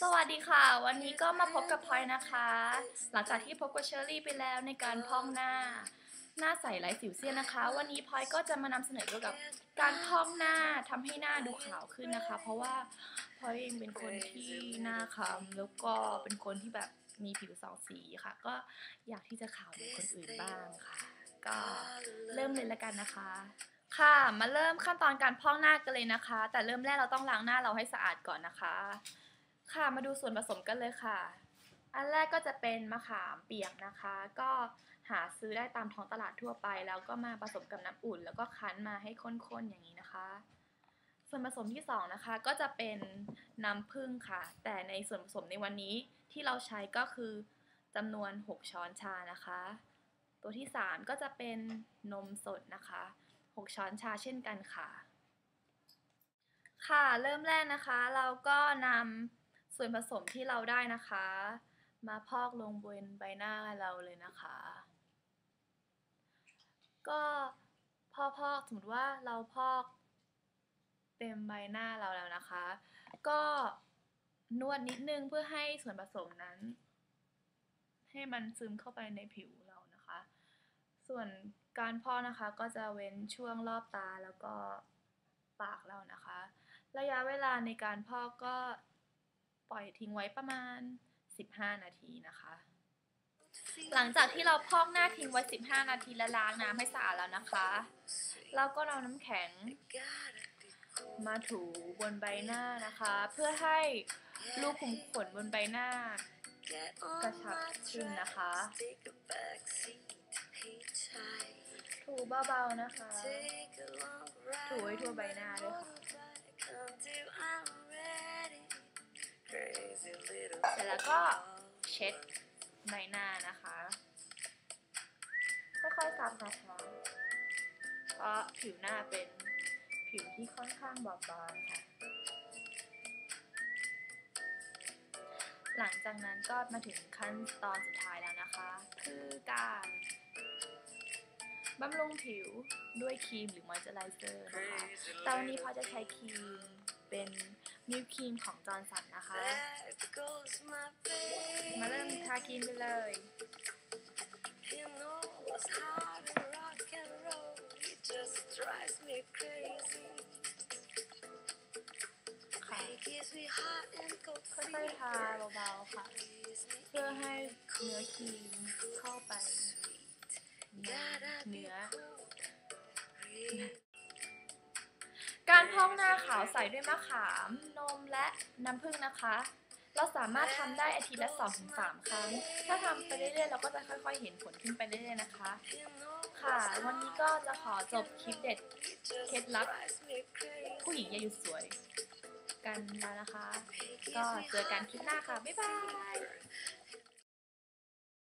สวัสดีค่ะ วันนี้ก็มาพบกับพลอยนะคะ หลังจากที่พบกับเชอรี่ไปแล้วในการพอกหน้า หน้าใสไร้สิวเซียนนะคะ วันนี้พลอยก็จะมานำเสนอเกี่ยวกับการพอกหน้าทำให้หน้าดูขาวขึ้นนะคะ เพราะว่าพลอยเองเป็นคนที่หน้าคล้ำแล้วก็เป็นคนที่แบบมีผิวสองสีค่ะ ก็อยากที่จะขาวเหมือนคนอื่นบ้างค่ะ ก็เริ่มเลยละกันนะคะค่ะ มาเริ่มขั้นตอนการพอกหน้ากันเลยนะคะ แต่เริ่มแรกเราต้องล้างหน้าเราให้สะอาดก่อนนะคะ ค่ะมาดูส่วนผสมกันเลยค่ะ อันแรกก็จะเป็นมะขามเปียกนะคะ ก็หาซื้อได้ตามท้องตลาดทั่วไป แล้วก็มาผสมกับน้ำอุ่น แล้วก็คั้นมาให้ข้นๆอย่างนี้นะคะ ส่วนผสมที่สองนะคะก็จะเป็นน้ำผึ้งค่ะ แต่ในส่วนผสมในวันนี้ที่เราใช้ก็คือจำนวน 6 ช้อนชานะคะ ตัวที่ 3 ก็จะเป็นนมสดนะคะ 6 ช้อนชาเช่นกันค่ะ ค่ะเริ่มแรกนะคะ เราก็นำ ส่วนผสมที่เราได้นะคะ มาพอกลงบนใบหน้าเราเลยนะคะ ก็พอพอกสมมติว่าเราพอกเต็มใบหน้าเราแล้วนะคะ ก็นวดนิดนึงเพื่อให้ส่วนผสมนั้น ให้มันซึมเข้าไปในผิวเรานะคะ ส่วนการพอกนะคะก็จะเว้นช่วงรอบตาแล้วก็ปากเรานะคะ ระยะเวลาในการพอกก็ ปล่อยทิ้งไว้ประมาณ 15 นาทีนะคะ หลังจากที่เราพอกหน้าทิ้งไว้ 15 นาทีและล้างน้ำให้สะอาดแล้วนะคะเราก็เอาน้ำแข็ง มาถูบนใบหน้านะคะ เพื่อให้รูขุมขนบนใบหน้ากระชับขึ้นนะคะ ถูเบาๆนะคะ ถูไว้ทั่วใบหน้าด้วยค่ะ เสร็จแล้วก็เช็ดใบหน้านะคะ ค่อยๆซับนะคะเพราะผิวหน้าเป็นผิวที่ค่อนข้างบอบบางค่ะ หลังจากนั้นก็มาถึงขั้นตอนสุดท้ายแล้วนะคะ คือการบำรุงผิวด้วยครีมหรือมอยเจอไรเซอร์นะคะแตอนนี้พอจะใช้ครีมเป็น มิลครีมของจอร์นสันนะคะ มาเริ่มทาครีมกันเลยค่ะค่อยๆทาเบาๆค่ะ เพื่อให้เนื้อครีมเข้าไปในเนื้อ การพอกหน้าขาวใสด้วยมะขาม นมและน้ำผึ้งนะคะ เราสามารถทำได้อาทิตย์ละ2-3ครั้ง ถ้าทำไปเรื่อยๆ เราก็จะค่อยๆ เห็นผลขึ้นไปเรื่อยๆ นะคะ ค่ะ วันนี้ก็จะขอจบคลิปเด็ดเคล็ดลับ ผู้หญิงอย่าหยุดสวย กันแล้วนะคะ ก็เจอกันคลิปหน้าค่ะ บ๊ายบาย